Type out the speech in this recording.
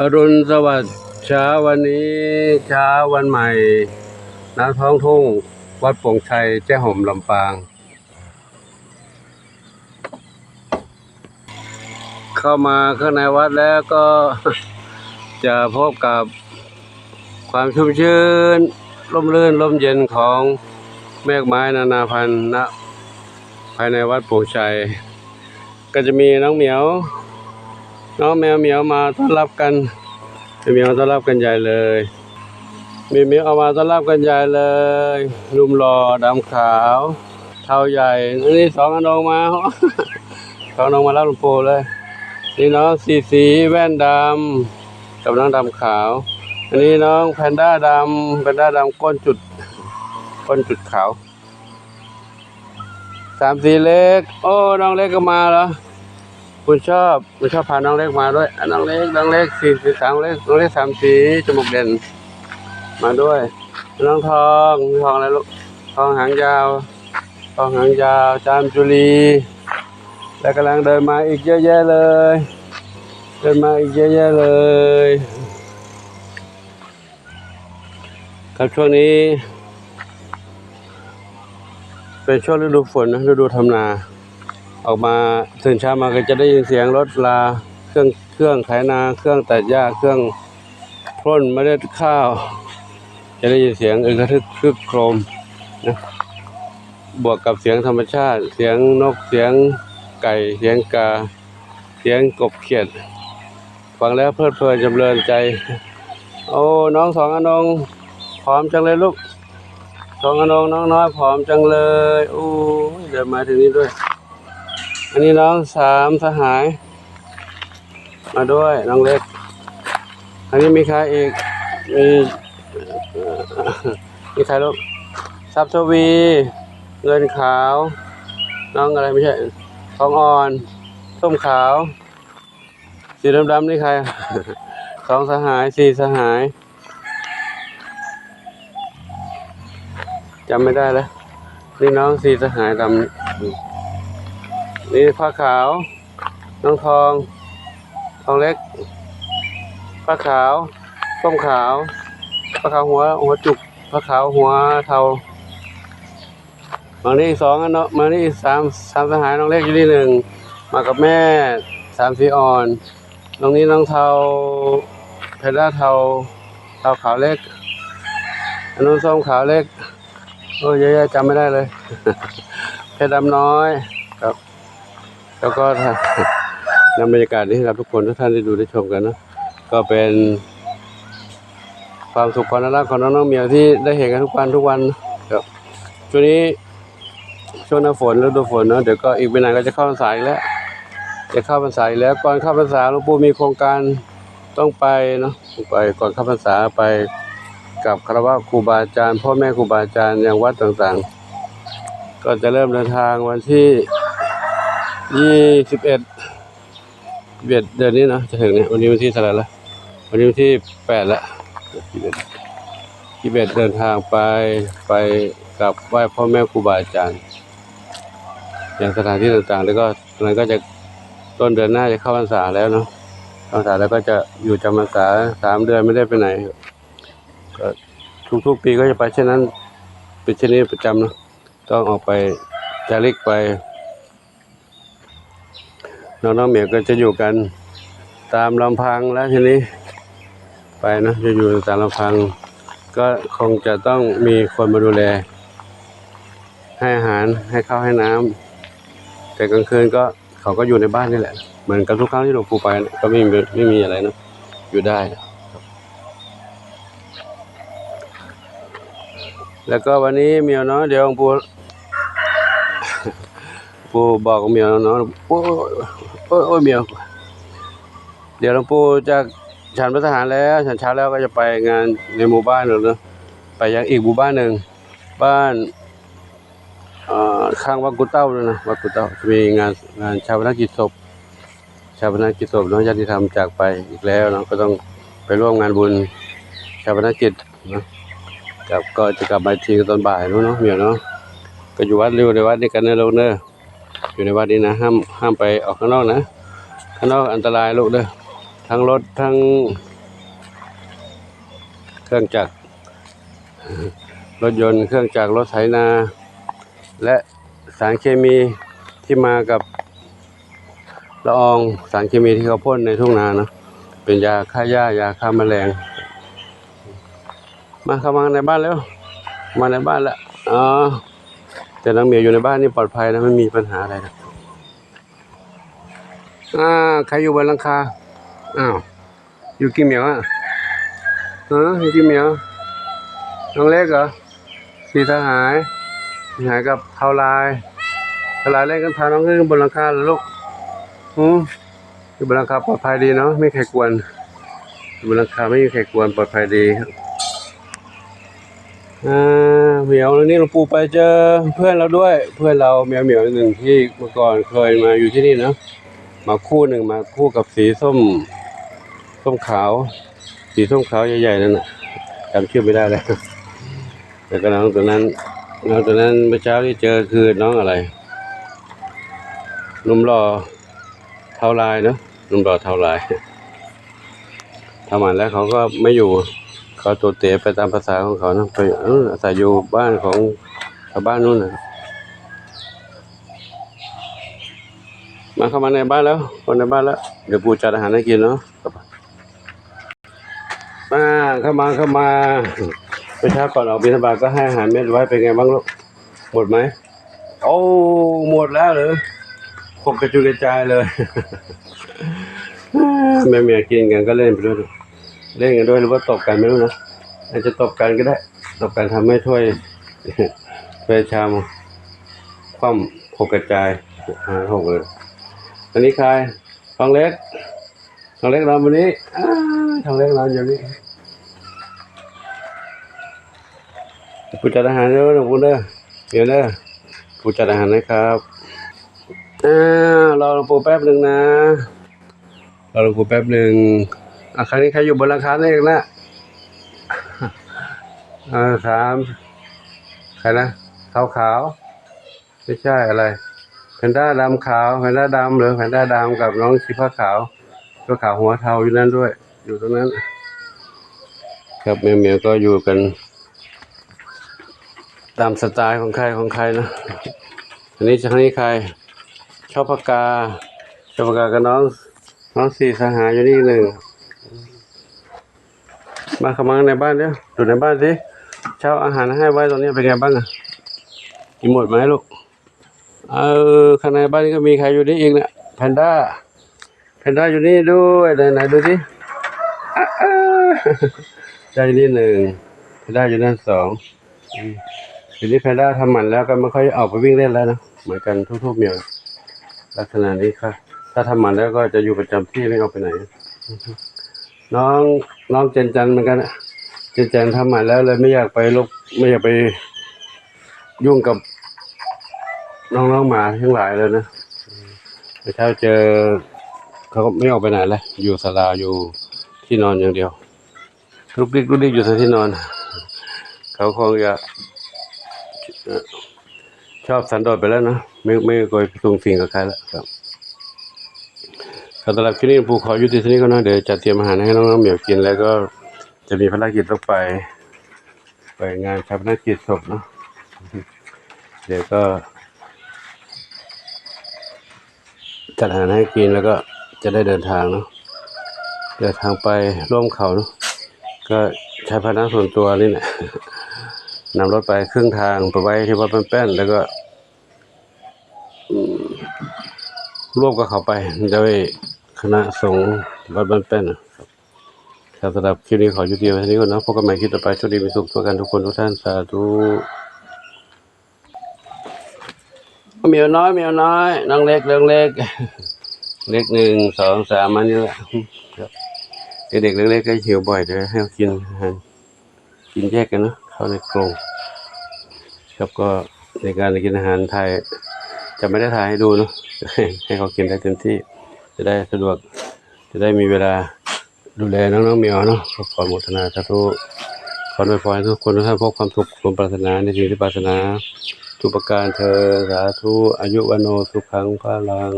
อรุณสวัสดิ์เช้าวันนี้เช้าวันใหม่ณท้องทุ่ง วัดปงชัยแจ้ห่มลำปาง เข้ามาข้างในวัดแล้วก็จะพบกับความชุ่มชื้นร่มรื่นร่มเย็นของเมฆไม้นานาพันธุ์ณภายในวัดปงชัย ก็จะมีน้องเหมียว น้องแมวเหมียวมาต้อนรับกันแมวเหมียวต้อนรับกันใหญ่เลยมีเหมียวเอามาต้อนรับกันใหญ่เลยลุมหลอดำขาวเท้าใหญ่อันนี้สองอนงมาสองอนงมารับหลวงปูเลยนี่น้องสีสีแว่นดำกับน้องดำขาว อันนี้น้องแพนด้าดำแพนด้าดำก้นจุดก้นจุดขาวสามสีเล็ก โอ้น้องเล็กก็มาแล้ว คุณชอบคุณชอบพาน้องเล็กมาด้วยอะน้องเล็กน้องเล็กสี่สีสามเล็กน้องเล็กสามสีจมูกเด่น มาด้วย น้องทองทองอะไรลูกทองหางยาวทองหางยาวจามจุลีและกำลังเดินมาอีกเยอะแยะเลย เดินมาอีกเยอะแยะเลย ครับช่วงนี้ เป็นช่วงฤดูฝนนะฤดูทำนา ออกมาตื่นเช้ามาก็จะได้ยินเสียงรถลาเครื่องเครื่องไถนาเครื่องตัดหญ้าเครื่องพ่นเมล็ดข้าว จะได้ยินเสียงอึกระทึกคึกโครมนะบวกกับเสียงธรรมชาติ เสียงนกเสียงไก่เสียงกา เสียงกบเขียดฟังแล้วเพลิดเพลินจำเริญใจ โอ้น้องสองอนงพร้อมจังเลยลูกสองอนงน้องน้อยผอมจังเลยโอ้เดินมาถึงนี้ด้วย อันนี้น้องสามสหาย มาด้วยน้องเล็ก อันนี้มีใครอีก มีมีใครลูกซับทวี เงินขาว น้องอะไรไม่ใช่ทองอ่อนส้มขาว สีดำๆนี่ใครสองสหายสี่สหายจำไม่ได้แล้วนี่น้องสี่สหายดำ นี่ผ้าขาวน้องทอง ทองเล็กผ้าขาวส้มขาวผ้าขาวหัวหัวจุกผ้าขาวหัวเทามานี่สองอันเนาะมานี่สามสามสหายน้องเล็กอยู่นี่หนึ่งมากับแม่สามสีอ่อนน้องนี้น้องเทาเพดาเทาเทาขาวเล็กอันนู้นส้มขาวเล็กโอ้ยเยอะแยจำไม่ได้เลยเพชรดำน้อย แล้วก็นำบรรยากาศนี้ให้กับทุกคนทุกท่านได้ดูได้ชมกันนะ ก็เป็นความสุขความน่ารักของน้องๆเมียวที่ได้เห็นกันทุกวันทุกวันครับช่วงนี้ช่วงหน้าฝนฤดูฝนเนาะเดี๋ยวก็อีกไม่นานก็จะเข้าพรรษาอีกแล้วจะเข้าพรรษาอีกแล้วก่อนเข้าพรรษาหลวงปู่มีโครงการต้องไปเนาะไปก่อนเข้าพรรษาไปกับคารวะครูบาอาจารย์พ่อแม่ครูบาอาจารย์อยังวัดต่างๆ ก็จะเริ่มเดินทางวันที่ ยี่สิบเอ็ดเบียดเดือนนี้เนาะจะถึงเนี่ยวันนี้วันที่เท่าไหร่ละวันนี้วันที่แปดละที่เบ็ดเดเดินทางไปไปกับไหว้พ่อแม่ครูบาอาจารย์ อย่างสถานที่ต่างๆ แล้วก็มันก็จะต้นเดือนหน้าจะเข้าพรรษาแล้วเนาะพรรษาแล้วก็จะอยู่จำพรรษาสามเดือนไม่ได้ไปไหนก็ทุกๆปีก็จะไปเช่นนั้นเป็นเช่นนี้ประจำเนาะต้องออกไปจาริกไป น้องๆเหมียวก็จะอยู่กันตามลำพังแล้วทีนี้ ไปนะจะอยู่ตามลำพัง ก็คงจะต้องมีคนมาดูแล ให้อาหารให้ข้าวให้น้ำแต่กลางคืนก็เขาก็อยู่ในบ้านนี่แหละ เหมือนกับทุกครั้งที่หลวงปู่ไปนะก็ไม่มีไม่มีอะไรนะอยู่ได้ แล้วก็วันนี้เมียวเนาะเดี๋ยวหลวงปู่ ปู่บอกเมียวเนาะโอ้ยโอ้ยโอ้ยเมียวเดี๋ยวหลวงปู่จะฉันพระทหารแล้วฉันเช้าแล้วก็จะไปงานในหมู่บ้านหนึ่งเนอะไปยังอีกหมู่บ้านหนึ่งบ้านข้างวัดกุเต้าด้วยนะวัดกุเต้าจะมีงานงานชาปนกิจศพชาปนกิจศพน้องญาติธรรมจากไปอีกแล้วเนาะก็ต้องไปร่วมงานบุญชาปนกิจนะกลับก็จะกลับมาทีตอนบ่ายนู้นเนาะเมียวเนาะก็อยู่วัดเร็วในวัดนี้กันเนอะลูกเนอะ อยู่ในวัดนี้นะ ห้ามห้ามไปออกข้างนอกนะ ข้างนอกอันตรายลูกเด้อทั้งรถทั้ง เครื่องจักรรถยนต์เครื่องจักรรถไถนา และสารเคมีที่มากับละอองสารเคมีที่เขาพ่นในทุ่งนาเนาะเป็นยาฆ่าหญ้ายาฆ่าแมลง มาเข้ามาในบ้านแล้ว มาในบ้านแล้วอ๋อ แต่น้องเหมียวอยู่ในบ้านนี่ปลอดภัยนะไม่มีปัญหาอะไรนะอ่าใครอยู่บนหลังคาอ้าวอยู่กี่เหมียวอะฮะอยู่กี่เหมียวน้องเล็กเหรอสีทหายสีหายกับเทาลายเทาลายเล่นกันพาน้องขึ้นบนหลังคาเหรอลูกอืมอยู่บนหลังคาปลอดภัยดีเนาะไม่มีใครกวนอยู่บนหลังคาไม่มีใครกวนปลอดภัยดีครับ อ่าเหมียวนี่หลวงปู่ไปเจอเพื่อนเราด้วย เพื่อนเราเหมียวเหมียวหนึ่งที่เมื่อก่อนเคยมาอยู่ที่นี่เนอะมาคู่หนึ่งมาคู่กับสีส้ม ส้มขาว สีส้มขาวใหญ่ๆนั่นนะจำชื่อไม่ได้แล้วแต่ก็น้องตัวนั้นน้องตัวนั้นเมื่อเช้าที่เจอคือน้องอะไรนุ่มหล่อเทาลายเนอะนุ่มหล่อเทาลายทำมันแล้วเขาก็ไม่อยู่ เขาตัวเตะไปตามภาษาของเขานะไปเอออาศัยอยู่บ้านของชาวบ้านนู่นนะมาเข้ามาในบ้านแล้วคนในบ้านแล้ว เดี๋ยวปูจัดอาหารให้กินเนาะมาเข้ามาเข้ามาไปเช้าก่อนออกบิณฑบาตก็ให้อาหารเม็ดไว้เป็นไงบ้างลูกหมดไหมโอ้หมดแล้วเหรอคงกระจุยกระจายเลย แม่เมียกินกันก็เล่นไปด้วย เล่นกันด้วยหรือว่าตบกันไม่รู้นะอาจจะตบกันก็ได้ตบกันทำให้ถ้วยถ้วยชามคว่ำหกกระจายหาหกเลยอันนี้ใครทองเล็กทองเล็กนอนวันนี้อ้าทองเล็กนอนอยู่นี่ผู้จัดอาหารเด้อหลวงปู่เด้อเดี๋ยวเด้อผู้จัดอาหารนะครับอ้าวรอหลวงปู่แป๊บหนึ่งนะรอหลวงปู่แป๊บหนึ่ง ครั้งนี้ใครอยู่บนหลังคาเนี่ยเองนะอ่าสามใครนะขาวขาวไม่ใช่อะไรแพนด้าดำขาวแพนด้าดำหรือแพนด้าดำกับน้องชิพาขาวตัวขาวหัวเทาอยู่นั่นด้วย อยู่ตรงนั้น ครับเมียเมียก็อยู่กัน ตามสไตล์ของใครของใครนะอันนี้จะครั้งนี้ใครชอบปากกาชอบปากกากับน้องน้องสี่สหายอยู่นี่หนึ่ง มาข้ามาในบ้านเดี๋ยวดูในบ้านสิเช้าอาหารให้ไว้ตรงนี้เป็นไงบ้างอะกินหมดไหมลูกเออข้างในบ้านนี่ก็มีใครอยู่นี่อีกเนี่ยแพนด้าแพนด้าอยู่นี่ด้วยไหนไหนดูสิอะอะได้นี่หนึ่งแพนด้าอยู่นั่นสองทีนี้แพนด้าทำหมันแล้วก็ไม่ค่อยออกไปวิ่งเล่นแล้วนะเหมือนกันทุกๆเมียลักษณะนี้ค่ะ ถ้าทำหมันแล้วก็จะอยู่ประจำที่ไม่ออกไปไหน น้องน้องเจนจันเหมือนกันอะเจนจันทำมันแล้วเลยไม่อยากไปลบไม่อยากไปยุ่งกับน้องๆหมาทั้งหลายเลยนะเมื่เช้าเจอเขาก็ไม่ออกไปไหนเลยอยู่ศาลาอยู่ที่นอนอย่างเดียวลุกดิกลุกดิกอยู่ที่นอน เขาคงจะชอบสันโดษไปแล้วนะไม่ไม่เคยสูงสิงกับใครแล้วครับ สำหรับคลิปนี้ปู่ขอยุติเท่านี้ก็นะเดี๋ยวจัดเตรียมอาหารให้น้องๆเหมียวกินแล้วก็จะมีภารกิจต้องไป ไปงานชาปนกิจศพเนาะเดี๋ยวก็จัดอาหารให้กินแล้วก็จะได้เดินทางเนาะเดินทางไปร่วมเขาเนาะก็ใช้พาหนะส่วนตัวนี่แหละนำรถไปครึ่งทางไปไว้ที่วัดแป้นๆแล้วก็ร่วมกับเขาไปโดย คณะสงฆ์วัดบ้านแป้นะครับครับสำหรับคลิปนี้ขอยุติไว้เท่านี้ก่อนนะพบกันใหม่คลิปต่อไปโชคดีมีสุขทั่วกันทุกคนทุกท่านสาธุเหมียวน้อยเหมียวน้อยน้องเล็กเรื่องเล็ก เล็กหนึ่งสองสามมันนี่แหละครับเด็กเล็กๆก็หิวบ่อยเดี๋ยวให้กินอาหารกินแยกกันนะเข้าในกรงครับก็ในการกินอาหารไทยจะไม่ได้ถ่ายให้ดูเนาะให้เขากินได้เต็มที่ จะได้สะดวก จะได้มีเวลาดูแลน้องๆเมียวเนาะก็ขออนุโมทนาสาธุขออวยพรให้ทุกคนทุกท่านพบความสุขความปรารถนาในสิ่งที่ปรารถนาทุกประการเธอสาธุอายุวันโนสุขังพลัง